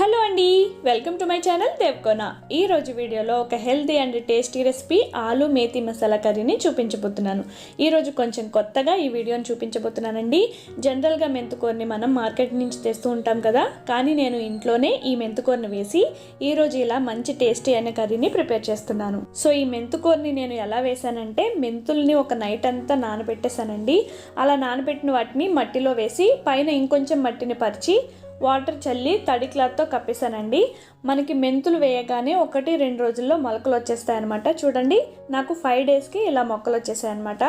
Hello అండి welcome to my channel Devkona. ఈ రోజు వీడియోలో ఒక హెల్తీ అండ్ టేస్టీ రెసిపీ ఆలు మేతి మసాలా కర్రీని చూపించబోతున్నాను. ఈరోజు కొంచెం కొత్తగా ఈ వీడియోని చూపించబోతున్నానండి. జనరల్గా మెంతుకూరని మనం మార్కెట్ నుంచి తెస్తూ ఉంటాం కదా కానీ నేను ఇంట్లోనే ఈ మెంతుకూరని వేసి ఈరోజు ఇలా మంచి టేస్టీ అయిన కర్రీని ప్రిపేర్ చేస్తున్నాను. సో ఈ మెంతుకూరని నేను ఎలా వేసానంటే మెంతుల్ని ఒక నైట్ అంతా నానబెట్టేశానండి. అలా నానబెట్టిన వాటిని మట్టిలో వేసి పైన ఇంకొంచెం మట్టిని పరిచి వాటర్ చల్లి తడి క్లాత్తో కప్పేశానండి. మనకి మెంతులు వేయగానే ఒకటి రెండు రోజుల్లో మొలకలు వచ్చేస్తాయి అనమాట చూడండి నాకు ఫైవ్ డేస్కి ఇలా మొక్కలు వచ్చేసాయి అనమాట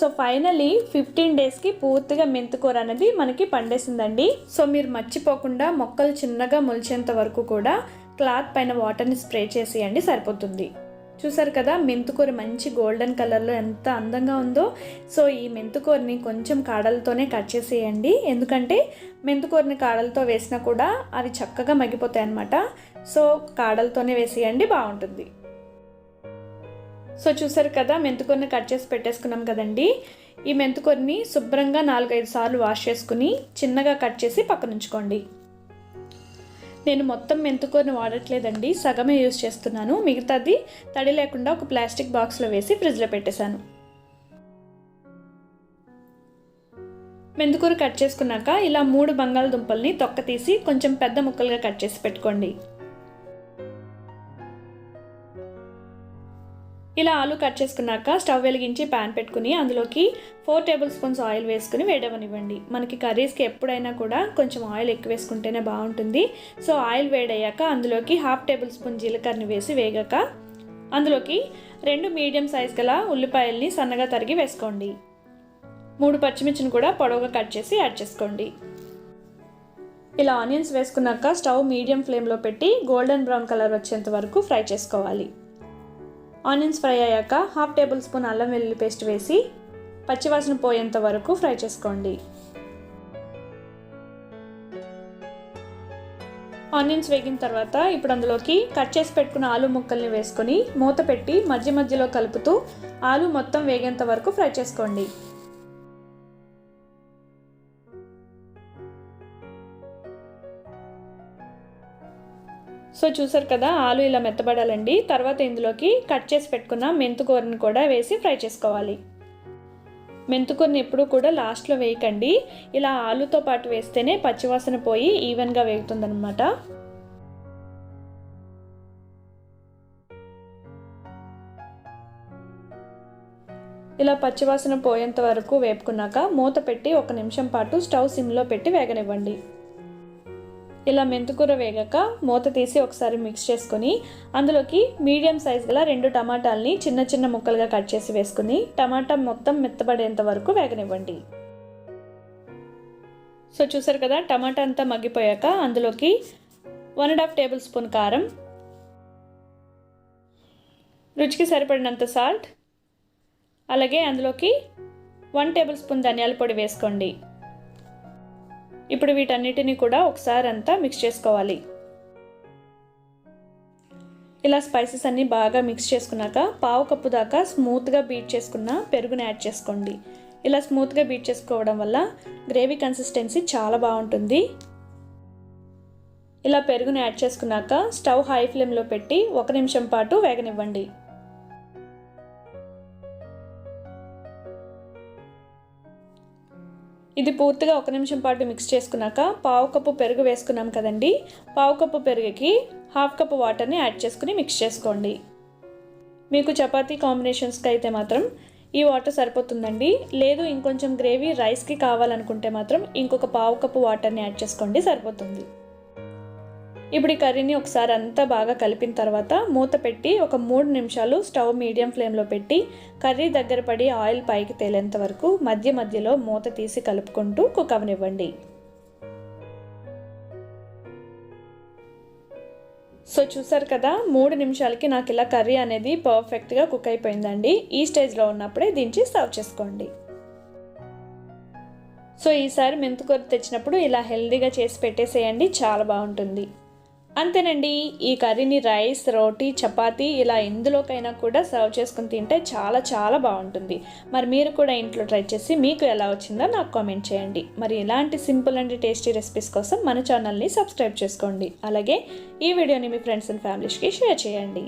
సో ఫైనలీ ఫిఫ్టీన్ డేస్కి పూర్తిగా మెంతుకూర అనేది మనకి పండేసిందండి. సో మీరు మర్చిపోకుండా మొక్కలు చిన్నగా మొలిచేంత వరకు కూడా క్లాత్ పైన వాటర్ని స్ప్రే చేసేయండి సరిపోతుంది. చూసారు కదా మెంతుకూర మంచి గోల్డెన్ కలర్లో ఎంత అందంగా ఉందో. సో ఈ మెంతుకూరని కొంచెం కాడలతోనే కట్ చేసేయండి. ఎందుకంటే మెంతుకూరని కాడలతో వేసినా కూడా అవి చక్కగా మగ్గిపోతాయి అన్నమాట. సో కాడలతోనే వేసేయండి బాగుంటుంది. సో చూసారు కదా మెంతుకూరని కట్ చేసి పెట్టేసుకున్నాం కదండి. ఈ మెంతుకూరని శుభ్రంగా నాలుగైదు సార్లు వాష్ చేసుకుని చిన్నగా కట్ చేసి పక్కన ఉంచుకోండి నేను మొత్తం మెంతుకొని వాడట్లేదండి. సగమే యూస్ చేస్తున్నాను. మిగతాది తడి లేకుండా ఒక ప్లాస్టిక్ బాక్స్లో వేసి ఫ్రిడ్జ్లో పెట్టేశాను. మెంతుకూర కట్ చేసుకున్నాక ఇలా మూడు బంగాళదుంపల్ని తొక్క తీసి కొంచెం పెద్ద ముక్కలుగా కట్ చేసి పెట్టుకోండి. ఇలా ఆలు కట్ చేసుకున్నాక స్టవ్ వెలిగించి ప్యాన్ పెట్టుకుని అందులోకి ఫోర్ టేబుల్ స్పూన్స్ ఆయిల్ వేసుకుని వేడవనివ్వండి. మనకి కర్రీస్కి ఎప్పుడైనా కూడా కొంచెం ఆయిల్ ఎక్కువ వేసుకుంటేనే బాగుంటుంది. సో ఆయిల్ వేడయ్యాక అందులోకి హాఫ్ టేబుల్ స్పూన్ జీలకర్రని వేసి వేగాక అందులోకి రెండు మీడియం సైజ్ గల ఉల్లిపాయల్ని సన్నగా తరిగి వేసుకోండి. మూడు పచ్చిమిర్చిని కూడా పొడవుగా కట్ చేసి యాడ్ చేసుకోండి. ఇలా ఆనియన్స్ వేసుకున్నాక స్టవ్ మీడియం ఫ్లేమ్లో పెట్టి గోల్డెన్ బ్రౌన్ కలర్ వచ్చేంత వరకు ఫ్రై చేసుకోవాలి. ఆనియన్స్ ఫ్రై అయ్యాక హాఫ్ టేబుల్ స్పూన్ అల్లం వెల్లుల్లి పేస్ట్ వేసి పచ్చివాసన పోయేంత వరకు ఫ్రై చేసుకోండి. ఆనియన్స్ వేగిన తర్వాత ఇప్పుడు అందులోకి కట్ చేసి పెట్టుకున్న ఆలు ముక్కల్ని వేసుకొని మూత పెట్టి మధ్య మధ్యలో కలుపుతూ ఆలు మొత్తం వేగేంత వరకు ఫ్రై చేసుకోండి. సో చూసారు కదా ఆలు ఇలా మెత్తబడాలండి. తర్వాత ఇందులోకి కట్ చేసి పెట్టుకున్న మెంతుకూరని కూడా వేసి ఫ్రై చేసుకోవాలి. మెంతుకూరని ఎప్పుడూ కూడా లాస్ట్లో వేయకండి. ఇలా ఆలుతో పాటు వేస్తేనే పచ్చివాసన పోయి ఈవెన్గా వేగుతుందనమాట ఇలా పచ్చివాసన పోయేంత వరకు వేపుకున్నాక మూత పెట్టి ఒక నిమిషం పాటు స్టవ్ సిమ్లో పెట్టి వేగనివ్వండి. ఇలా మెంతుకూర వేగాక మూత తీసి ఒకసారి మిక్స్ చేసుకొని అందులోకి మీడియం సైజ్ గల రెండు టమాటాలని చిన్న చిన్న ముక్కలుగా కట్ చేసి వేసుకుని టమాటా మొత్తం మెత్తబడేంత వరకు వేగనివ్వండి. సో చూసారు కదా టమాటా అంతా మగ్గిపోయాక అందులోకి one and half tablespoon కారం రుచికి సరిపడినంత సాల్ట్ అలాగే అందులోకి వన్ టేబుల్ స్పూన్ ధనియాల పొడి వేసుకోండి. ఇప్పుడు వీటన్నిటిని కూడా ఒకసారి అంతా మిక్స్ చేసుకోవాలి. ఇలా స్పైసెస్ అన్నీ బాగా మిక్స్ చేసుకున్నాక పావు కప్పు దాకా స్మూత్గా బీట్ చేసుకున్న పెరుగుని యాడ్ చేసుకోండి. ఇలా స్మూత్గా బీట్ చేసుకోవడం వల్ల గ్రేవీ కన్సిస్టెన్సీ చాలా బాగుంటుంది. ఇలా పెరుగుని యాడ్ చేసుకున్నాక స్టవ్ హై ఫ్లేమ్లో పెట్టి ఒక నిమిషం పాటు వేగనివ్వండి. ఇది పూర్తిగా ఒక నిమిషం పాటు మిక్స్ చేసుకున్నాక పావు కప్పు పెరుగు వేసుకున్నాం కదండి. పావు కప్పు పెరుగుకి హాఫ్ కప్పు వాటర్ని యాడ్ చేసుకుని మిక్స్ చేసుకోండి. మీకు చపాతీ కాంబినేషన్స్కి అయితే మాత్రం ఈ వాటర్ సరిపోతుందండి. లేదు ఇంకొంచెం గ్రేవీ రైస్కి కావాలనుకుంటే మాత్రం ఇంకొక పావు కప్పు వాటర్ని యాడ్ చేసుకోండి సరిపోతుంది. ఇప్పుడు ఈ కర్రీని ఒకసారి అంతా బాగా కలిపిన తర్వాత మూత పెట్టి ఒక మూడు నిమిషాలు స్టవ్ మీడియం ఫ్లేమ్లో పెట్టి కర్రీ దగ్గర పడి ఆయిల్ పైకి తేలేంత వరకు మధ్య మధ్యలో మూత తీసి కలుపుకుంటూ కుక్ అవనివ్వండి. సో చూసారు కదా మూడు నిమిషాలకి నాకు ఇలా కర్రీ అనేది పర్ఫెక్ట్గా కుక్ అయిపోయిందండి. ఈ స్టేజ్లో ఉన్నప్పుడే దించి సర్వ్ చేసుకోండి. సో ఈసారి మెంతుకూర తెచ్చినప్పుడు ఇలా హెల్దీగా చేసి పెట్టేసేయండి చాలా బాగుంటుంది. అంతేనండి ఈ కర్రీని రైస్ రోటీ చపాతీ ఇలా ఎందులోకైనా కూడా సర్వ్ చేసుకుని తింటే చాలా చాలా బాగుంటుంది. మరి మీరు కూడా ఇంట్లో ట్రై చేసి మీకు ఎలా వచ్చిందో నాకు కామెంట్ చేయండి. మరి ఇలాంటి సింపుల్ అండ్ టేస్టీ రెసిపీస్ కోసం మన ఛానల్ని సబ్స్క్రైబ్ చేసుకోండి. అలాగే ఈ వీడియోని మీ ఫ్రెండ్స్ అండ్ ఫ్యామిలీస్కి షేర్ చేయండి.